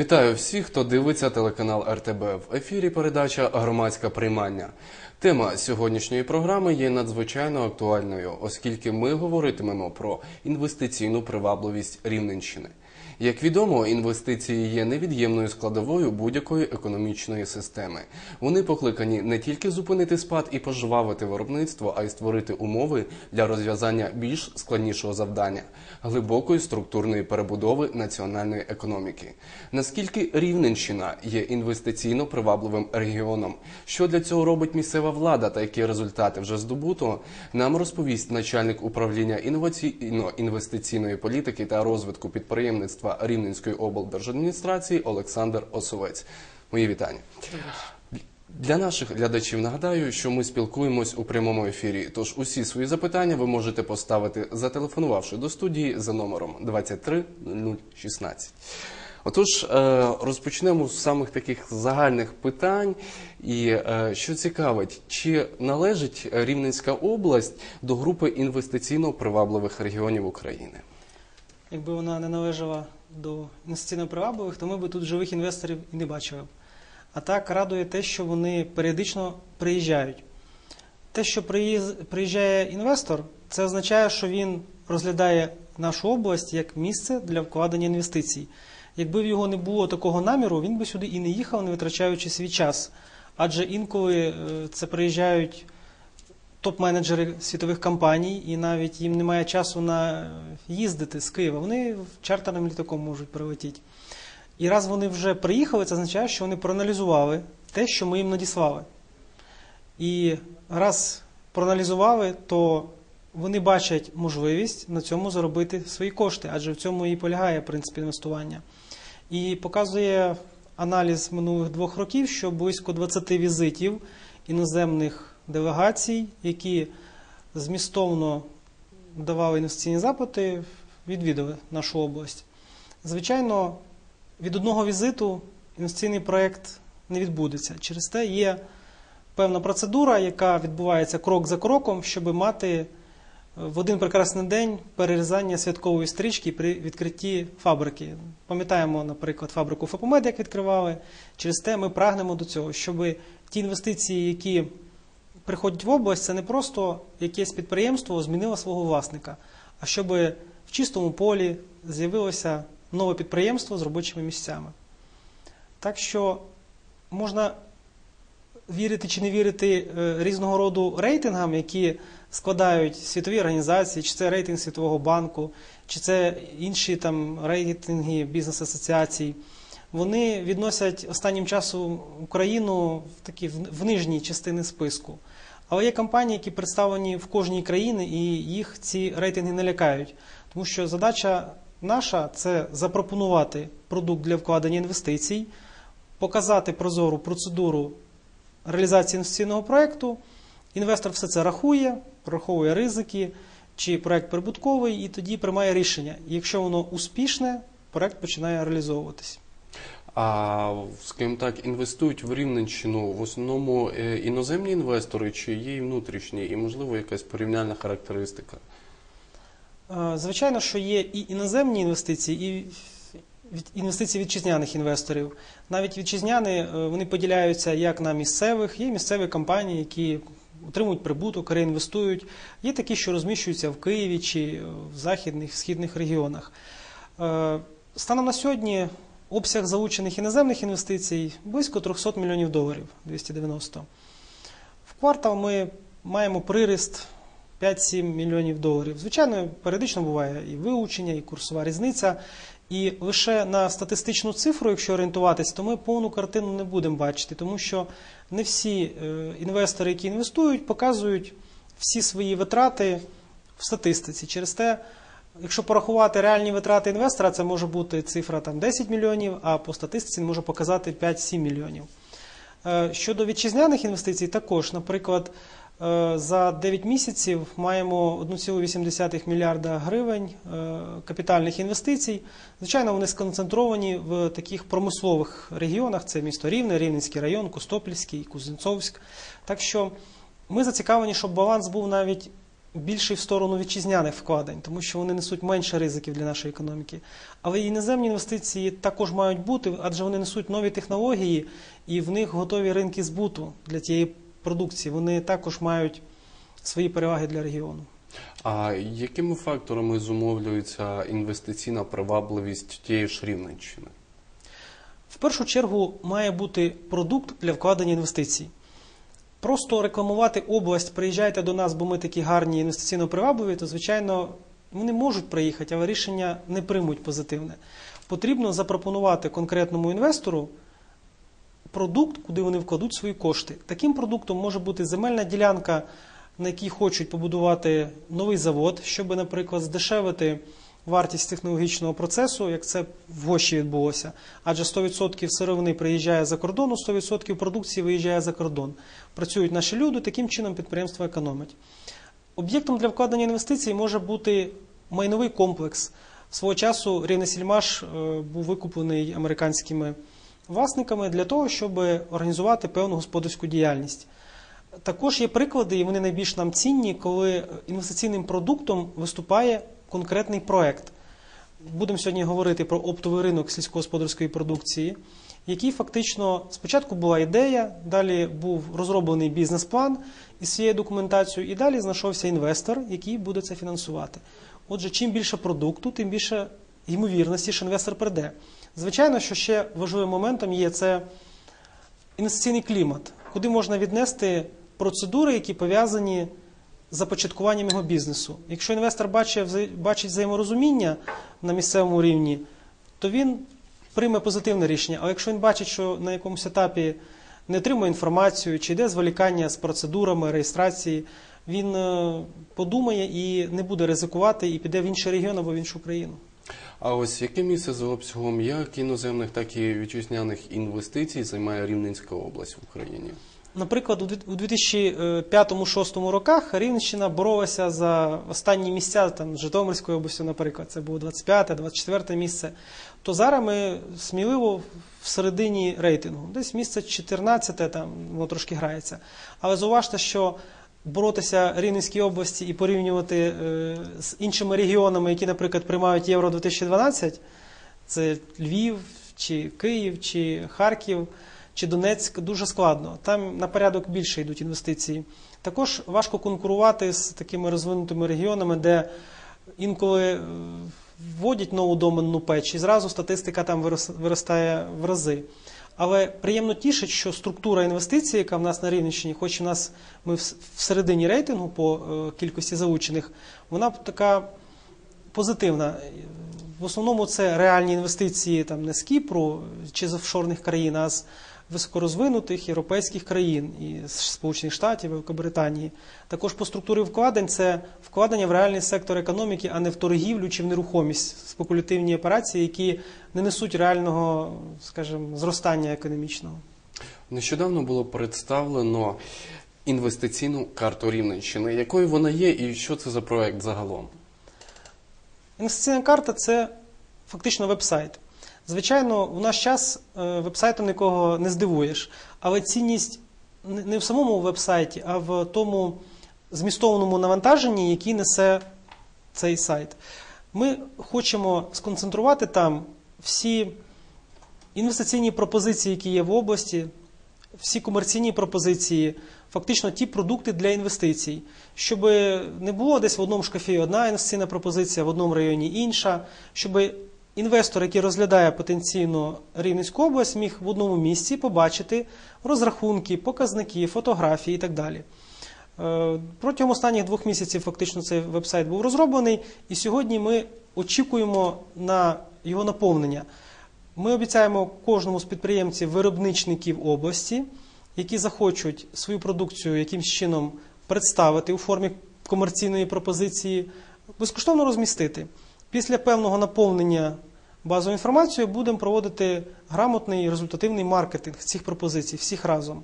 Вітаю всіх, хто дивиться телеканал РТБ. В ефірі передача Громадське приймання. Тема сьогоднішньої програми є надзвичайно актуальною, оскільки ми говоритимемо про інвестиційну привабливість Рівненщини. Як відомо, інвестиції є невід'ємною складовою будь-якої економічної системи. Вони покликані не тільки зупинити спад і пожвавити виробництво, а й створити умови для розв'язання більш складнішого завдання глибокої структурної перебудови національної економіки. Наскільки Рівненщина є інвестиційно привабливим регіоном? Що для цього робить місцева влада та які результати вже здобуто? Нам розповість начальник управління інноваційно-інвестиційної політики та розвитку підприємництва Рівненської облдержадміністрації Олександр Осовець. Мої вітання. Для наших глядачів нагадаю, що ми спілкуємось у прямому ефірі. Тож усі свої запитання ви можете поставити, зателефонувавши до студії за номером 23016. Отож, е, розпочнемо з самих таких загальних питань. І е, що цікавить, чи належить Рівненська область до групи інвестиційно привабливих регіонів України? Якби вона не належала до інвестиційно привабливих, то ми б тут живих інвесторів і не бачили. А так радує те, що вони періодично приїжджають. Те, що приїжджає інвестор, це означає, що він розглядає нашу область як місце для вкладення інвестицій. Якби в його не було такого наміру, він би сюди і не їхав, не витрачаючи свій час. Адже інколи е, це приїжджають топ-менеджери світових компаній, і навіть їм немає часу на їздити з Києва. Вони чартерним літаком можуть прилетіти. І раз вони вже приїхали, це означає, що вони проаналізували те, що ми їм надіслали. І раз проаналізували, то вони бачать можливість на цьому заробити свої кошти, адже в цьому і полягає принцип інвестування. І показує аналіз минулих двох років, що близько 20 візитів іноземних делегацій, які змістовно давали інвестиційні запити, відвідали нашу область. Звичайно, від одного візиту інвестиційний проєкт не відбудеться. Через те є певна процедура, яка відбувається крок за кроком, щоб мати в один прекрасний день перерізання святкової стрічки при відкритті фабрики. Пам'ятаємо, наприклад, фабрику Фапомед, як відкривали. Через те ми прагнемо до цього, щоб ті інвестиції, які приходять в область, це не просто якесь підприємство змінило свого власника, а щоб в чистому полі з'явилося нове підприємство з робочими місцями. Так що можна вірити чи не вірити е, різного роду рейтингам, які складають світові організації, чи це рейтинг Світового банку, чи це інші там рейтинги бізнес-асоціацій. Вони відносять останнім часом Україну в такі в нижній частини списку. Але є компанії, які представлені в кожній країні, і їх ці рейтинги не лякають. Тому що задача наша це запропонувати продукт для вкладення інвестицій, показати прозору процедуру реалізації інвестиційного проєкту. Інвестор все це рахує, прораховує ризики, чи проєкт прибутковий, і тоді приймає рішення. І якщо воно успішне, проєкт починає реалізовуватись. А скажімо так, інвестують в Рівненщину в основному е, іноземні інвестори, чи є і внутрішні, і можливо якась порівняльна характеристика? Звичайно, що є і іноземні інвестиції, і інвестиції вітчизняних інвесторів. Навіть вітчизняни е, вони поділяються як на місцевих, є місцеві компанії, які отримують прибуток, реінвестують. Є такі, що розміщуються в Києві чи в західних східних регіонах. Е, станом на сьогодні обсяг залучених іноземних інвестицій близько 300 мільйонів доларів 290. В квартал ми маємо приріст 5-7 мільйонів доларів. Звичайно, періодично буває і вилучення, і курсова різниця. І лише на статистичну цифру, якщо орієнтуватись, то ми повну картину не будемо бачити, тому що не всі е, інвестори, які інвестують, показують всі свої витрати в статистиці. Через те, якщо порахувати реальні витрати інвестора, це може бути цифра там 10 мільйонів, а по статистиці може показати 5-7 мільйонів. Е, щодо вітчизняних інвестицій, також, наприклад, Е, за 9 місяців маємо 1,8 мільярда гривень е, капітальних інвестицій. Звичайно, вони сконцентровані в таких промислових регіонах: це місто Рівне, Рівненський район, Костопільський, Кузнецовськ. Так що ми зацікавлені, щоб баланс був навіть більший в сторону вітчизняних вкладень, тому що вони несуть менше ризиків для нашої економіки. Але і іноземні інвестиції також мають бути, адже вони несуть нові технології, і в них готові ринки збуту для тієї продукції. Вони також мають свої переваги для регіону. А якими факторами зумовлюється інвестиційна привабливість тієї ж Рівненщини? В першу чергу має бути продукт для вкладення інвестицій. Просто рекламувати область, приїжджайте до нас, бо ми такі гарні інвестиційно привабливі, то, звичайно, вони можуть приїхати, але рішення не приймуть позитивне. Потрібно запропонувати конкретному інвестору продукт, куди вони вкладуть свої кошти. Таким продуктом може бути земельна ділянка, на якій хочуть побудувати новий завод, щоб, наприклад, здешевити вартість технологічного процесу, як це в Гощі відбулося. Адже 100% сировини приїжджає за кордон, 100% продукції виїжджає за кордон. Працюють наші люди, таким чином підприємство економить. Об'єктом для вкладення інвестицій може бути майновий комплекс. Свого часу Рівнесільмаш е, був викуплений американськими власниками для того, щоб організувати певну господарську діяльність. Також є приклади, і вони найбільш нам цінні, коли інвестиційним продуктом виступає конкретний проект. Будемо сьогодні говорити про оптовий ринок сільськогосподарської продукції, який фактично спочатку була ідея, далі був розроблений бізнес-план із цією документацією, і далі знайшовся інвестор, який буде це фінансувати. Отже, чим більше продукту, тим більше ймовірності, що інвестор прийде. Звичайно, що ще важливим моментом є це інвестиційний клімат, куди можна віднести процедури, які пов'язані започаткуванням його бізнесу. Якщо інвестор бачить, бачить взаєморозуміння на місцевому рівні, то він прийме позитивне рішення. А якщо він бачить, що на якомусь етапі не отримує інформацію, чи йде зволікання з процедурами реєстрації, він е, подумає і не буде ризикувати, і піде в інший регіон або в іншу країну. А ось яке місце за обсягом як іноземних, так і вітчизняних інвестицій займає Рівненська область в Україні? Наприклад, у 2005-2006 роках Рівненщина боролася за останні місця там, з Житомирською областю, наприклад, це було 25-24 місце. То зараз ми сміливо в середині рейтингу, десь місце 14, там воно трошки грається. Але зауважте, що боротися Рівненській області і порівнювати е, з іншими регіонами, які, наприклад, приймають Євро 2012, це Львів, чи Київ, чи Харків, чи Донецьк дуже складно. Там на порядок більше йдуть інвестиції. Також важко конкурувати з такими розвинутими регіонами, де інколи е, вводять нову доменну печ, і зразу статистика там вирос- виростає в рази. Але приємно тішить, що структура інвестицій, яка в нас на Рівненщині, хоч у нас ми в середині рейтингу по е, кількості залучених, вона така позитивна. В основному це реальні інвестиції там не з Кіпру чи з офшорних країн, а з високорозвинутих європейських країн і Сполучених Штатів, Великобританії. Також по структурі вкладень це вкладення в реальний сектор економіки, а не в торгівлю чи в нерухомість, спекулятивні операції, які не несуть реального, скажімо, зростання економічного. Нещодавно було представлено інвестиційну карту Рівненщини. Якою вона є і що це за проект загалом? Інвестиційна карта це фактично веб-сайт. Звичайно, в наш час е, веб-сайтом нікого не здивуєш, але цінність не в самому веб-сайті, а в тому змістовному навантаженні, який несе цей сайт. Ми хочемо сконцентрувати там всі інвестиційні пропозиції, які є в області, всі комерційні пропозиції, фактично ті продукти для інвестицій, щоб не було десь в одному шкафі одна інвестиційна пропозиція, в одному районі інша, щоб інвестор, який розглядає потенційно Рівненську область, міг в одному місці побачити розрахунки, показники, фотографії і так далі. Е, Протягом останніх двох місяців фактично цей веб-сайт був розроблений, і сьогодні ми очікуємо на його наповнення. Ми обіцяємо кожному з підприємців виробничників області, які захочуть свою продукцію якимсь чином представити у формі комерційної пропозиції, безкоштовно розмістити. Після певного наповнення базовою інформацією будемо проводити грамотний результативний маркетинг цих пропозицій, всіх разом.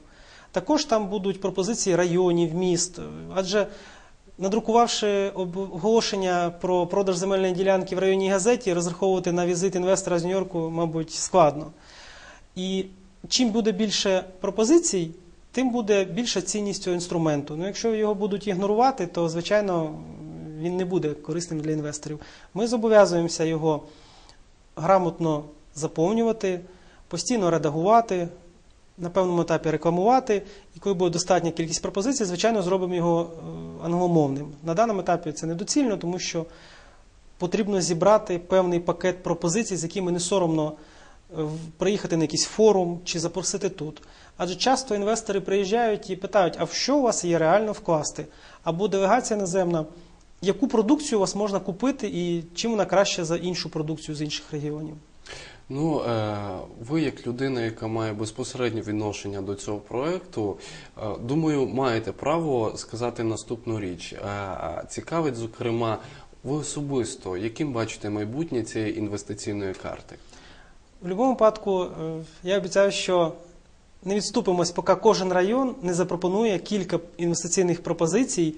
Також там будуть пропозиції районів, міст, адже надрукувавши оголошення про продаж земельної ділянки в районній газеті, розраховувати на візит інвестора з Нью-Йорку, мабуть, складно. І чим буде більше пропозицій, тим буде більша цінність цього інструменту. Ну, якщо його будуть ігнорувати, то звичайно він не буде корисним для інвесторів. Ми зобов'язуємося його грамотно заповнювати, постійно редагувати, на певному етапі рекламувати. І коли буде достатня кількість пропозицій, звичайно, зробимо його е, англомовним. На даному етапі це недоцільно, тому що потрібно зібрати певний пакет пропозицій, з якими не соромно е, приїхати на якийсь форум чи запросити тут. Адже часто інвестори приїжджають і питають, а в що у вас є реально вкласти? Або делегація наземна, яку продукцію у вас можна купити і чим вона краще за іншу продукцію з інших регіонів? Ну, е, ви, як людина, яка має безпосереднє відношення до цього проекту, е, думаю, маєте право сказати наступну річ. Е, Цікавить, зокрема, ви особисто, яким бачите майбутнє цієї інвестиційної карти? В будь-якому випадку я обіцяю, що не відступимось, поки кожен район не запропонує кілька інвестиційних пропозицій,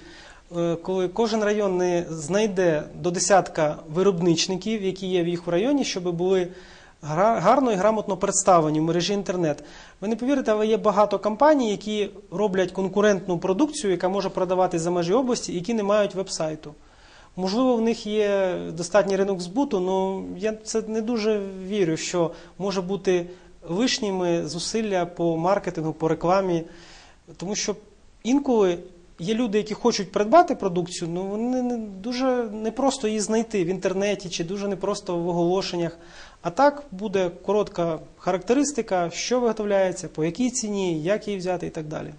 коли кожен район не знайде до десятка виробничників, які є в їх в районі, щоб були гарно і грамотно представлені в мережі інтернет. Ви не повірите, але є багато компаній, які роблять конкурентну продукцію, яка може продаватися за межі області, які не мають веб-сайту. Можливо, в них є достатній ринок збуту, але я це не дуже вірю, що може бути лишніми зусилля по маркетингу, по рекламі. Тому що інколи є люди, які хочуть придбати продукцію, але вони не дуже непросто її знайти в інтернеті чи дуже непросто в оголошеннях. А так буде коротка характеристика, що виготовляється, по якій ціні, як її взяти і так далі.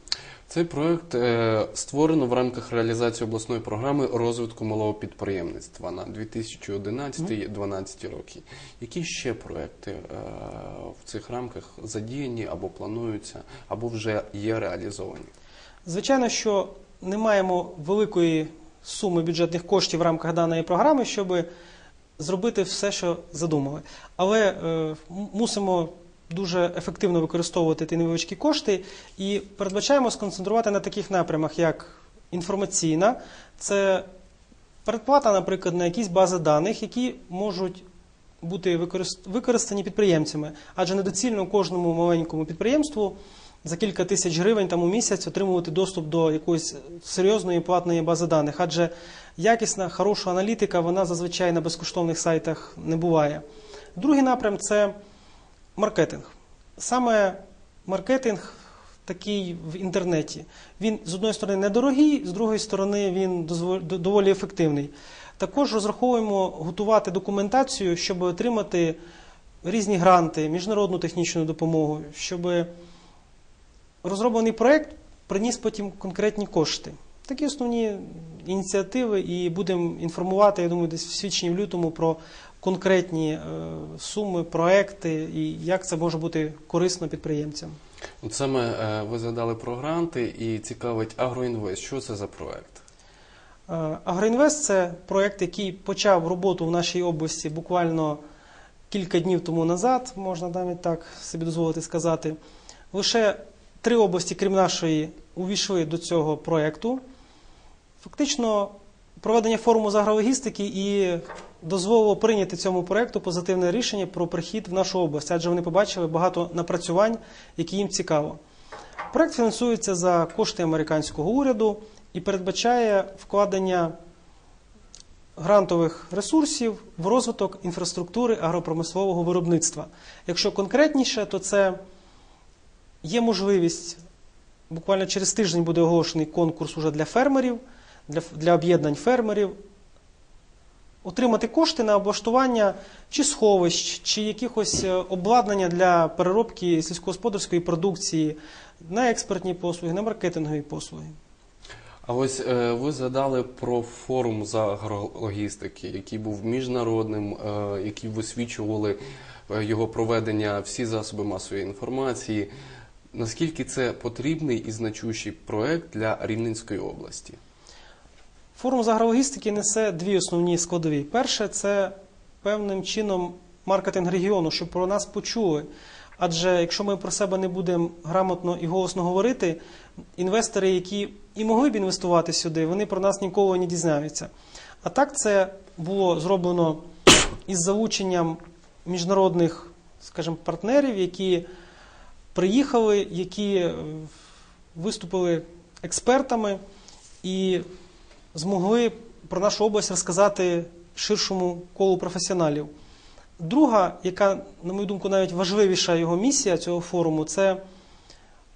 Цей проект е, створено в рамках реалізації обласної програми розвитку малого підприємництва на 2011-2012 роки. Які ще проекти е, в цих рамках задіяні або плануються, або вже є реалізовані? Звичайно, що не маємо великої суми бюджетних коштів в рамках даної програми, щоб зробити все, що задумали. Але е, мусимо дуже ефективно використовувати ті невеличкі кошти і передбачаємо сконцентрувати на таких напрямах, як інформаційна, це передплата, наприклад, на якісь бази даних, які можуть бути використ- використані підприємцями, адже недоцільно кожному маленькому підприємству за кілька тисяч гривень там у місяць отримувати доступ до якоїсь серйозної платної бази даних, адже якісна, хороша аналітика, вона зазвичай на безкоштовних сайтах не буває. Другий напрям це маркетинг. Саме маркетинг такий в інтернеті. Він з одної сторони недорогий, з другої сторони він доволі ефективний. Також розраховуємо готувати документацію, щоб отримати різні гранти, міжнародну технічну допомогу, щоб розроблений проект приніс потім конкретні кошти. Такі основні ініціативи, і будемо інформувати, я думаю, десь в січні, в лютому про конкретні е, суми, проекти і як це може бути корисно підприємцям. От саме е, ви згадали про гранти і цікавить Агроінвест. Що це за проект? Е, Агроінвест це проект, який почав роботу в нашій області буквально кілька днів тому назад, можна навіть так собі дозволити сказати. Лише три області, крім нашої, увійшли до цього проекту. Фактично, проведення форуму з агрологістики і дозволило прийняти цьому проекту позитивне рішення про прихід в нашу область, адже вони побачили багато напрацювань, які їм цікаво. Проект фінансується за кошти американського уряду і передбачає вкладення грантових ресурсів в розвиток інфраструктури агропромислового виробництва. Якщо конкретніше, то це є можливість, буквально через тиждень буде оголошений конкурс уже для фермерів, для, для об'єднань фермерів, отримати кошти на облаштування чи сховищ, чи якихось е, обладнання для переробки сільськогосподарської продукції на експертні послуги, на маркетингові послуги. А ось е, ви згадали про форум з агрологістики, який був міжнародним, е, який висвічували його проведення всі засоби масової інформації. Наскільки це потрібний і значущий проект для Рівненської області? Форум з агрологістики несе дві основні складові. Перше це певним чином маркетинг регіону, щоб про нас почули. Адже якщо ми про себе не будемо грамотно і голосно говорити, інвестори, які і могли б інвестувати сюди, вони про нас ніколи не дізнаються. А так це було зроблено із залученням міжнародних, скажімо, партнерів, які приїхали, які е, виступили експертами і змогли про нашу область розказати ширшому колу професіоналів. Друга, яка, на мою думку, навіть важливіша його місія цього форуму, це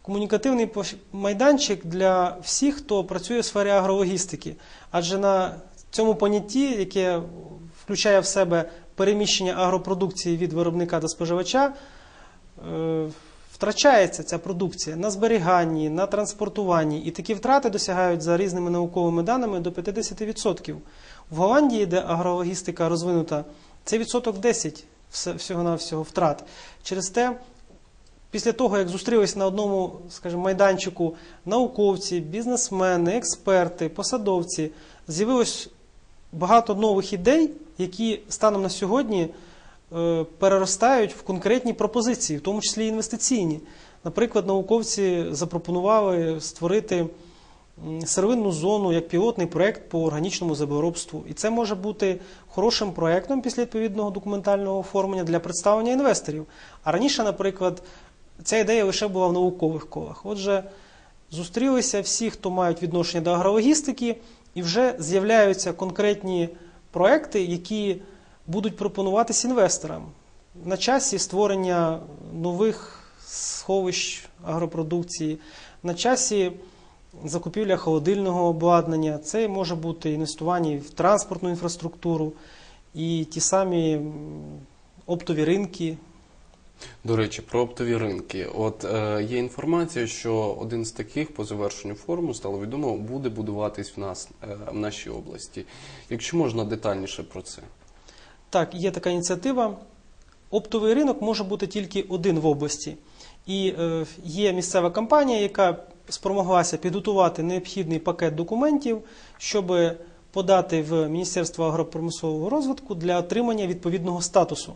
комунікативний майданчик для всіх, хто працює в сфері агрологістики. Адже на цьому понятті, яке включає в себе переміщення агропродукції від виробника до споживача, е, втрачається ця продукція на зберіганні, на транспортуванні, і такі втрати досягають за різними науковими даними до 50%. В Голландії, де агрологістика розвинута, це відсоток 10 все- всього-навсього втрат. Через те, після того, як зустрілися на одному, скажімо, майданчику науковці, бізнесмени, експерти, посадовці, з'явилось багато нових ідей, які станом на сьогодні переростають в конкретні пропозиції, в тому числі інвестиційні. Наприклад, науковці запропонували створити сировинну зону як пілотний проект по органічному заборобству. І це може бути хорошим проектом після відповідного документального оформлення для представлення інвесторів. А раніше, наприклад, ця ідея лише була в наукових колах. Отже, зустрілися всі, хто мають відношення до агрологістики, і вже з'являються конкретні проекти, які будуть пропонуватись інвесторам. На часі створення нових сховищ агропродукції, на часі закупівля холодильного обладнання. Це може бути інвестування в транспортну інфраструктуру, і ті самі оптові ринки. До речі, про оптові ринки. От е, є інформація, що один з таких по завершенню форуму стало відомо, буде будуватись в нас е, в нашій області. Якщо можна детальніше про це. Так, є така ініціатива. Оптовий ринок може бути тільки один в області. І е, є місцева компанія, яка спромоглася підготувати необхідний пакет документів, щоб подати в Міністерство агропромислового розвитку для отримання відповідного статусу.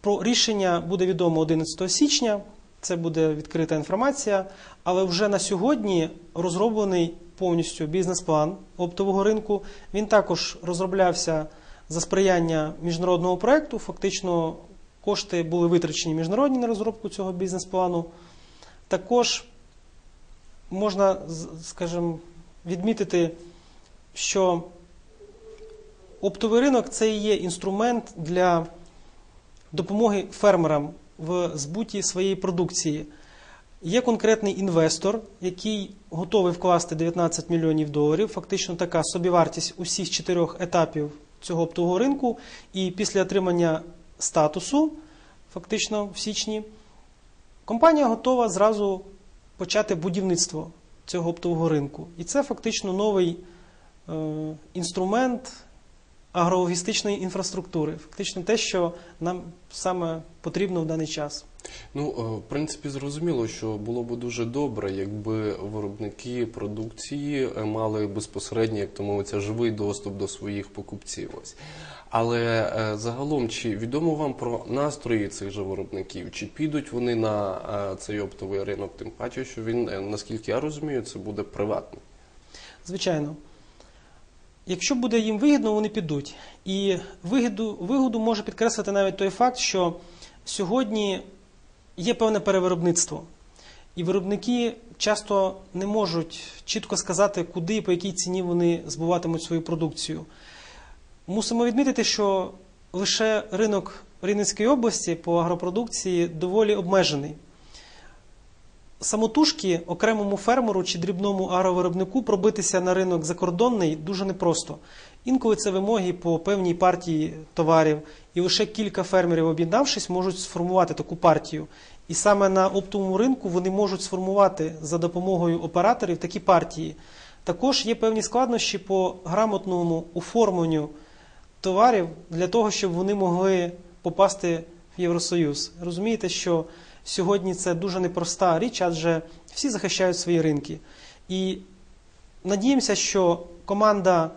Про рішення буде відомо 11 січня. Це буде відкрита інформація, але вже на сьогодні розроблений повністю бізнес-план оптового ринку. Він також розроблявся за сприяння міжнародного проекту. Фактично, кошти були витрачені міжнародні на розробку цього бізнес-плану. Також можна, скажімо, відмітити, що оптовий ринок це і є інструмент для допомоги фермерам в збуті своєї продукції. Є конкретний інвестор, який готовий вкласти 19 мільйонів доларів. Фактично така собівартість усіх чотирьох етапів цього оптового ринку. І після отримання статусу, фактично в січні, компанія готова зразу почати будівництво цього оптового ринку. І це фактично новий е, інструмент агрологістичної інфраструктури. Фактично те, що нам саме потрібно в даний час. Ну, е, в принципі, зрозуміло, що було б дуже добре, якби виробники продукції е, мали безпосередньо, як то мовиться, живий доступ до своїх покупців. Ось. Але е, загалом, чи відомо вам про настрої цих же виробників? Чи підуть вони на цей оптовий ринок? Тим паче, що він, наскільки я розумію, це буде приватний. Звичайно. Якщо буде їм вигідно, вони підуть. І вигоду, вигоду може підкреслити навіть той факт, що сьогодні є певне перевиробництво. І виробники часто не можуть чітко сказати, куди і по якій ціні вони збуватимуть свою продукцію. Мусимо відмітити, що лише ринок Рівненської області по агропродукції доволі обмежений. Самотужки окремому фермеру чи дрібному агровиробнику пробитися на ринок закордонний дуже непросто. Інколи це вимоги по певній партії товарів, і лише кілька фермерів, об'єднавшись, можуть сформувати таку партію. І саме на оптовому ринку вони можуть сформувати за допомогою операторів такі партії. Також є певні складнощі по грамотному оформленню товарів для того, щоб вони могли попасти в Євросоюз. Розумієте, що сьогодні це дуже непроста річ, адже всі захищають свої ринки. І надіємося, що команда,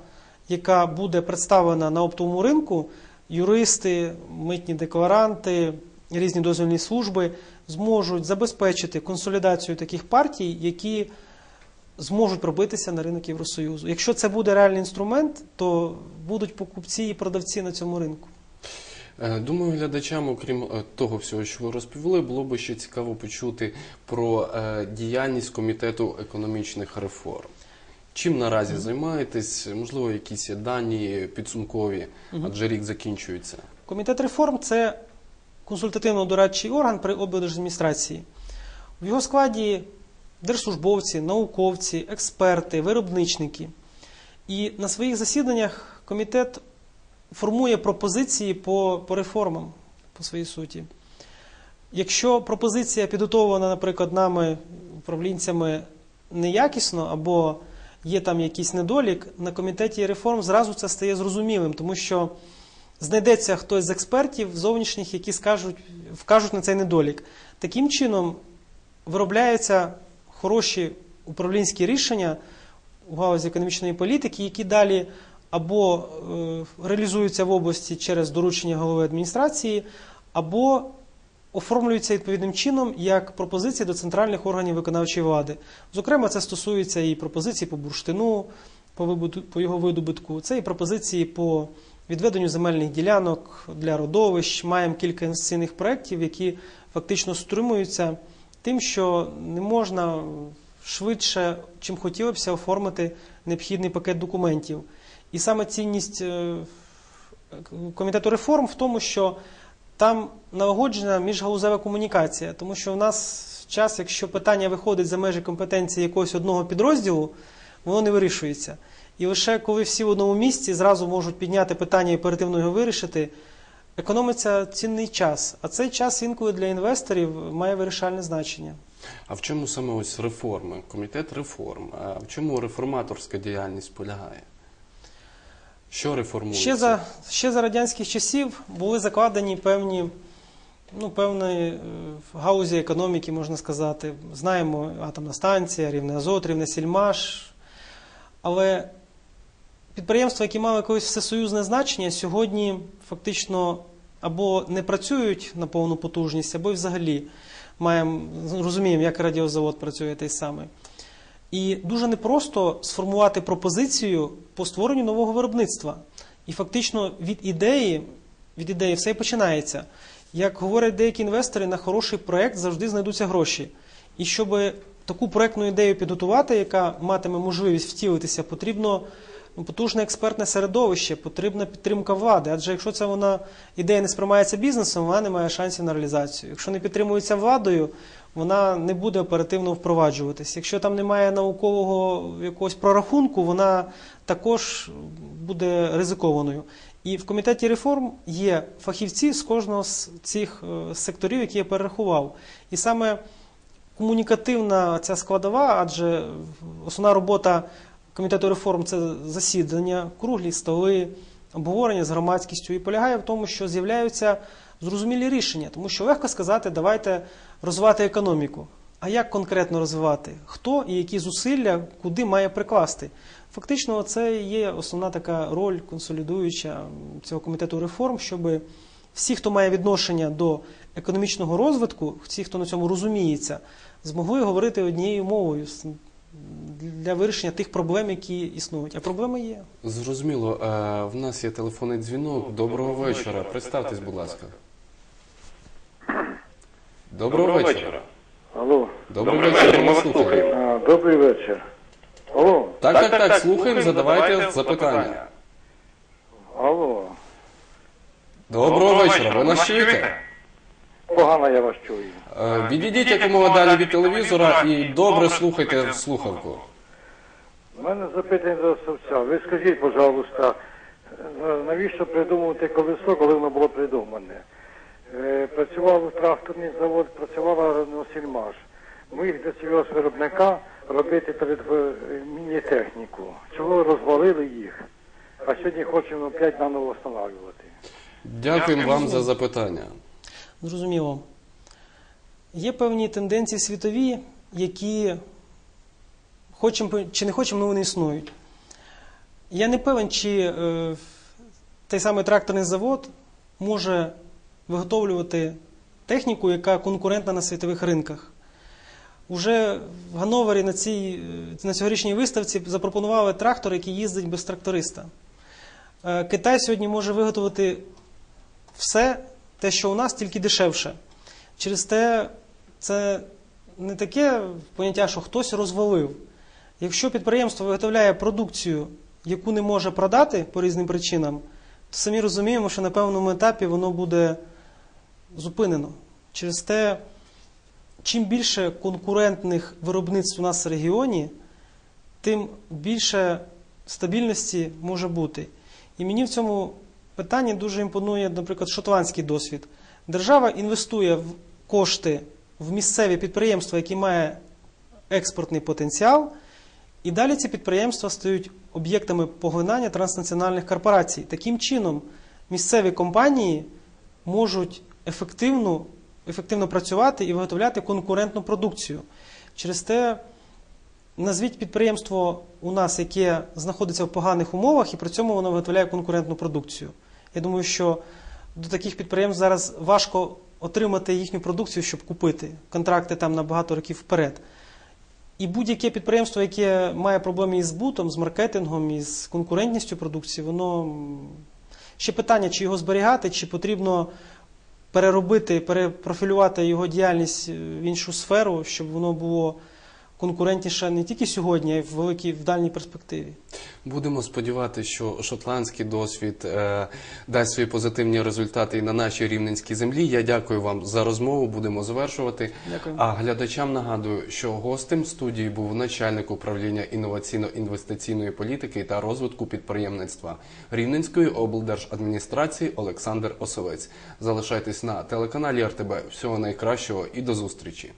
яка буде представлена на оптовому ринку, юристи, митні декларанти, різні дозвільні служби зможуть забезпечити консолідацію таких партій, які зможуть пробитися на ринок Євросоюзу. Якщо це буде реальний інструмент, то будуть покупці і продавці на цьому ринку. Е, Думаю, глядачам, окрім е, того всього, що ви розповіли, було б ще цікаво почути про е, діяльність комітету економічних реформ. Чим наразі займаєтесь? Можливо, якісь дані підсумкові, адже рік закінчується. Комітет реформ це консультативно-дорадчий орган при облдержадміністрації. В його складі держслужбовці, науковці, експерти, виробничники. І на своїх засіданнях комітет формує пропозиції по, по реформам по своїй суті. Якщо пропозиція підготовлена, наприклад, нами, управлінцями, неякісно, або є там якийсь недолік, на комітеті реформ зразу це стає зрозумілим, тому що знайдеться хтось з експертів зовнішніх, які скажуть, вкажуть на цей недолік. Таким чином виробляються хороші управлінські рішення у галузі економічної політики, які далі або е, реалізуються в області через доручення голови адміністрації, або оформлюються відповідним чином як пропозиції до центральних органів виконавчої влади. Зокрема, це стосується і пропозицій по бурштину, по, його видобутку, це і пропозиції по відведенню земельних ділянок для родовищ. Маємо кілька інвестиційних проєктів, які фактично стримуються тим, що не можна швидше, чим хотілося, б оформити необхідний пакет документів. І саме цінність е, комітету реформ в тому, що там налагоджена міжгалузева комунікація, тому що в нас час, якщо питання виходить за межі компетенції якогось одного підрозділу, воно не вирішується. І лише коли всі в одному місці зразу можуть підняти питання і оперативно його вирішити, економиться цінний час. А цей час інколи для інвесторів має вирішальне значення. А в чому саме ось реформи? Комітет реформ. А в чому реформаторська діяльність полягає? Що реформується? Ще за, ще за радянських часів були закладені певні, ну, певні е, галузі економіки, можна сказати. Знаємо атомна станція, рівне азот, рівне сільмаш. Але підприємства, які мали колись всесоюзне значення, сьогодні фактично або не працюють на повну потужність, або взагалі маємо, розуміємо, як радіозавод працює той самий. І дуже непросто сформувати пропозицію по створенню нового виробництва. І фактично від ідеї, від ідеї все і починається. Як говорять деякі інвестори, на хороший проект завжди знайдуться гроші. І щоб таку проектну ідею підготувати, яка матиме можливість втілитися, потрібно ну, потужне експертне середовище, потрібна підтримка влади. Адже якщо це вона ідея не сприймається бізнесом, вона не має шансів на реалізацію. Якщо не підтримується владою, вона не буде оперативно впроваджуватись. Якщо там немає наукового якогось прорахунку, вона також буде ризикованою. І в комітеті реформ є фахівці з кожного з цих е, секторів, які я перерахував. І саме комунікативна ця складова, адже основна робота комітету реформ це засідання, круглі столи, обговорення з громадськістю і полягає в тому, що з'являються зрозумілі рішення, тому що легко сказати, давайте розвивати економіку. А як конкретно розвивати? Хто і які зусилля куди має прикласти? Фактично, це є основна така роль консолідуюча цього комітету реформ, щоб всі, хто має відношення до економічного розвитку, всі, хто на цьому розуміється, змогли говорити однією мовою для вирішення тих проблем, які існують. А проблеми є. Зрозуміло, е, в нас є телефонний дзвінок. Доброго вечора. Представтесь, будь ласка. Доброго вечора. Алло, Добрий вечір, ми вас слухаємо. а, добрий вечір. Алло, Так, так, так, слухаємо, задавайте запитання. алло. Доброго вечора, ви нас чуєте? Погано я вас чую. Е, Відійдіть якомога далі від телевізора і добре слухайте в слухавку. У мене запитання до Совця. Ви скажіть, пожалуйста, е, навіщо придумувати колесо, коли воно було придумане? Е, Працював тракторний завод, працювала Носільмаш. Ми їх до цього виробника робити перед міні-техніку. Чого розвалили їх? А сьогодні хочемо опять наново встановлювати. Дякуємо вам за запитання. Зрозуміло. Є певні тенденції світові, які хочемо чи не хочемо, але вони існують. Я не певен, чи е, той самий тракторний завод може виготовлювати техніку, яка конкурентна на світових ринках. Уже в Ганновері на, цій, на цьогорічній виставці запропонували трактор, який їздить без тракториста. Е, Китай сьогодні може виготовити все те, що у нас, тільки дешевше. Через те це не таке поняття, що хтось розвалив. Якщо підприємство виготовляє продукцію, яку не може продати по різним причинам, то самі розуміємо, що на певному етапі воно буде зупинено. Через те, чим більше конкурентних виробництв у нас в регіоні, тим більше стабільності може бути. І мені в цьому питанні дуже імпонує, наприклад, шотландський досвід. Держава інвестує в кошти в місцеві підприємства, які мають експортний потенціал, і далі ці підприємства стають об'єктами поглинання транснаціональних корпорацій. Таким чином, місцеві компанії можуть ефективно, ефективно працювати і виготовляти конкурентну продукцію. Через те назвіть підприємство у нас, яке знаходиться в поганих умовах, і при цьому воно виготовляє конкурентну продукцію. Я думаю, що до таких підприємств зараз важко отримати їхню продукцію, щоб купити. Контракти там на багато років вперед. І будь-яке підприємство, яке має проблеми із збутом, з маркетингом, із конкурентністю продукції, воно ще питання, чи його зберігати, чи потрібно переробити, перепрофілювати його діяльність в іншу сферу, щоб воно було конкурентніше не тільки сьогодні, а й в великій в дальній перспективі. Будемо сподіватися, що шотландський досвід е, дасть свої позитивні результати і на нашій рівненській землі. Я дякую вам за розмову. Будемо завершувати. Дякую. А глядачам нагадую, що гостем студії був начальник управління інноваційно-інвестиційної політики та розвитку підприємництва Рівненської облдержадміністрації Олександр Осовець. Залишайтесь на телеканалі РТБ. Всього найкращого і до зустрічі.